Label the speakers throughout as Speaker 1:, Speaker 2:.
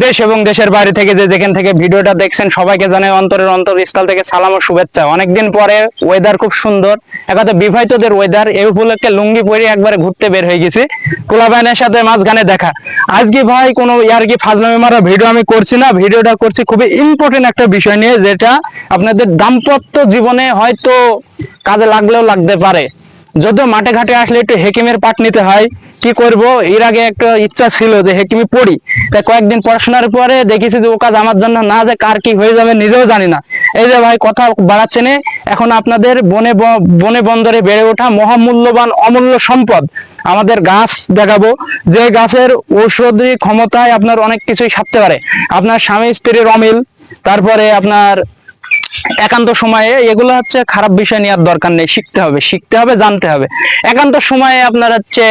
Speaker 1: দেশ এবং দেশের বাইরে থেকে যে যেখান থেকে ভিডিওটা দেখছেন, সবাইকে জানাই অন্তরের অন্তরস্থল থেকে সালাম ও শুভেচ্ছা। অনেকদিন পরে ওয়েদার খুব সুন্দর। একাতে বিবাহিতদের ওয়েদার এই উপলক্ষে লুঙ্গি পরে একবারে ঘুরতে বের হয়ে গেছি। কোলাবাইনের সাথে মাঝখানে দেখা। আজকে ভাই কোনো ইয়ার কি ফাজলামি মারা ভিডিও আমি করছি না। ভিডিওটা করছি খুবই ইম্পর্টেন্ট একটা বিষয় নিয়ে, যেটা আপনাদের দাম্পত্য জীবনে হয়তো কাজে লাগলেও লাগতে পারে। যদিও মাঠে ঘাটে আসলে একটু হেকিমের পাঠ নিতে হয়, কি করব? এর আগে একটা ইচ্ছা ছিল যে হেকিমি পড়ি। তাই কয়েকদিন পড়াশোনার পরে দেখেছি যে ও কাজ আমার জন্য না যে কার কি হয়ে যাবে, নিজেও জানি না। এই যে ভাই কথা বাড়াচ্ছে না, এখন আপনাদের বনে বনে বন্দরে বেড়ে ওঠা মহামূল্যবান অমূল্য সম্পদ আমাদের গাছ দেখাবো। যে গাছের ঔষধি ক্ষমতায় আপনার অনেক কিছুই সারতে পারে। আপনার স্বামী স্ত্রীর অমিল তারপরে আপনার একান্ত সময়ে এগুলো হচ্ছে খারাপ বিষয় নেওয়ার দরকার নেই, শিখতে হবে শিখতে হবে, জানতে হবে। একান্ত সময়ে আপনার হচ্ছে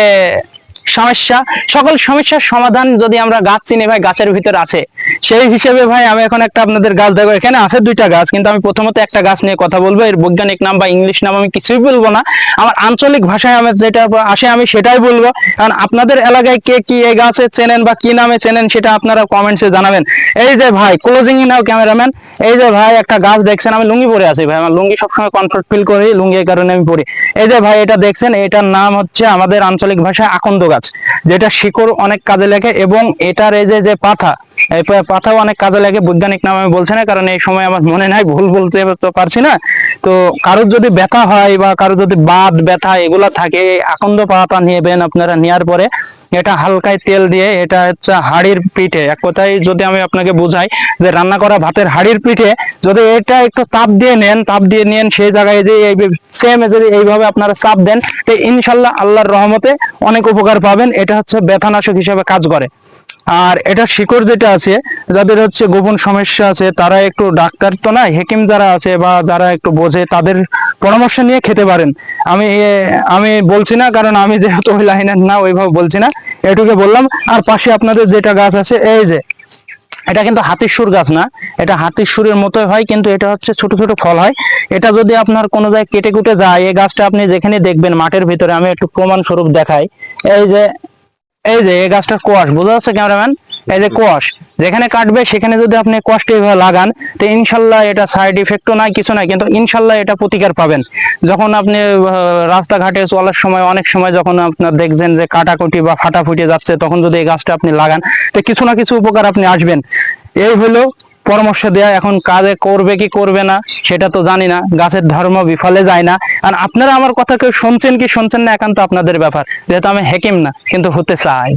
Speaker 1: সমস্যা, সকল সমস্যার সমাধান যদি আমরা গাছ চিনি ভাই, গাছের ভিতর আছে। সেই হিসেবে ভাই আমি এখন একটা আপনাদের গাছ দেখব। এখানে আছে দুইটা গাছ, কিন্তু আমি প্রথমত একটা গাছ নিয়ে কথা বলব। এর বৈজ্ঞানিক নাম বা ইংলিশ নাম আমি কিছুই বলব না। আমার আঞ্চলিক ভাষায় আমার যেটা আসে আমি সেটাই বলব। কারণ আপনাদের এলাকায় কে কি এই গাছে চেনেন বা কি নামে চেনেন সেটা আপনারা কমেন্টসে জানাবেন। এই যে ভাই ক্লোজিং নাও ক্যামেরাম্যান এই যে ভাই, একটা গাছ দেখছেন, আমি লুঙ্গি পরে আছি ভাই। আমার লুঙ্গি সবসময় কমফর্ট ফিল করি, লুঙ্গি এই কারণে আমি পরি। এই যে ভাই, এটা দেখছেন, এটার নাম হচ্ছে আমাদের আঞ্চলিক ভাষায় আকন্দ গাছ। যেটা শিকড় অনেক কাজে লাগে এবং এটার এই যে যে পাতা এই পা- পাতাও অনেক কাজে লাগে, বৈজ্ঞানিক নাম আমি বলছি না, কারণ এই সময় আমার মনে নাই, ভুল বলতে তো পারছি না। তো কারোর যদি ব্যথা হয় বা কারোর যদি বাত, ব্যথা এগুলা থাকে, আকন্দ পাতা নেবেন আপনারা নেওয়ার পরে, এটা হালকায় তেল দিয়ে, এটা হচ্ছে হাড়ির পিঠে। এক কথায় যদি আমি আপনাকে বুঝাই যে রান্না করা ভাতের হাড়ির পিঠে, যদি এটা একটু তাপ দিয়ে নেন, তাপ দিয়ে নেন, সেই জায়গায় যে সেম যদি এইভাবে আপনারা চাপ দেন, তো ইনশাল্লাহ আল্লাহর রহমতে অনেক উপকার পাবেন। এটা হচ্ছে ব্যথানাশক হিসেবে কাজ করে। আর এটা শিকড় যেটা আছে, যাদের হচ্ছে গোপন সমস্যা আছে, তারা একটু ডাক্তার তো না হেকিম যারা আছে বা যারা একটু বোঝে, তাদের পরামর্শ নিয়ে খেতে পারেন। আমি আমি বলছি না, কারণ আমি যেহেতু ওই লাইনের না, ওইভাবে বলছি না, এটুকু বললাম। আর পাশে আপনাদের যেটা গাছ আছে, এই যে, এটা কিন্তু হাতির সুর গাছ না, এটা হাতির সুরের মতোই হয়, কিন্তু এটা হচ্ছে ছোট ছোট ফল হয়। এটা যদি আপনার কোনো জায়গায় কেটে কুটে যায়, এই গাছটা আপনি যেখানে দেখবেন মাঠের ভিতরে, আমি একটু প্রমাণ স্বরূপ দেখাই। এই যে এই যে এই গাছটা কোয়াশ, বোঝা যাচ্ছে ক্যামেরাম্যান? এই যে কোয়াশ, যেখানে কাটবে সেখানে যদি আপনি কোয়াশটা এইভাবে লাগান, তো ইনশাল্লাহ এটা সাইড ইফেক্টও নাই, কিছু নাই, কিন্তু ইনশাল্লাহ এটা প্রতিকার পাবেন। যখন আপনি রাস্তাঘাটে চলার সময়, অনেক সময় যখন আপনার দেখছেন যে কাটাকুটি বা ফাটাফুটি যাচ্ছে, তখন যদি এই গাছটা আপনি লাগান, তো কিছু না কিছু উপকার আপনি আসবেন। এই হলো পরামর্শ দেয়া, এখন কাজে করবে কি করবে না, সেটা তো জানি না, গাছের ধর্ম বিফলে যায় না। আর আপনারা আমার কথা কেউ শুনছেন কি শুনছেন না একান্ত আপনাদের ব্যাপার, যেহেতু আমি হেকিম না, কিন্তু হতে চাই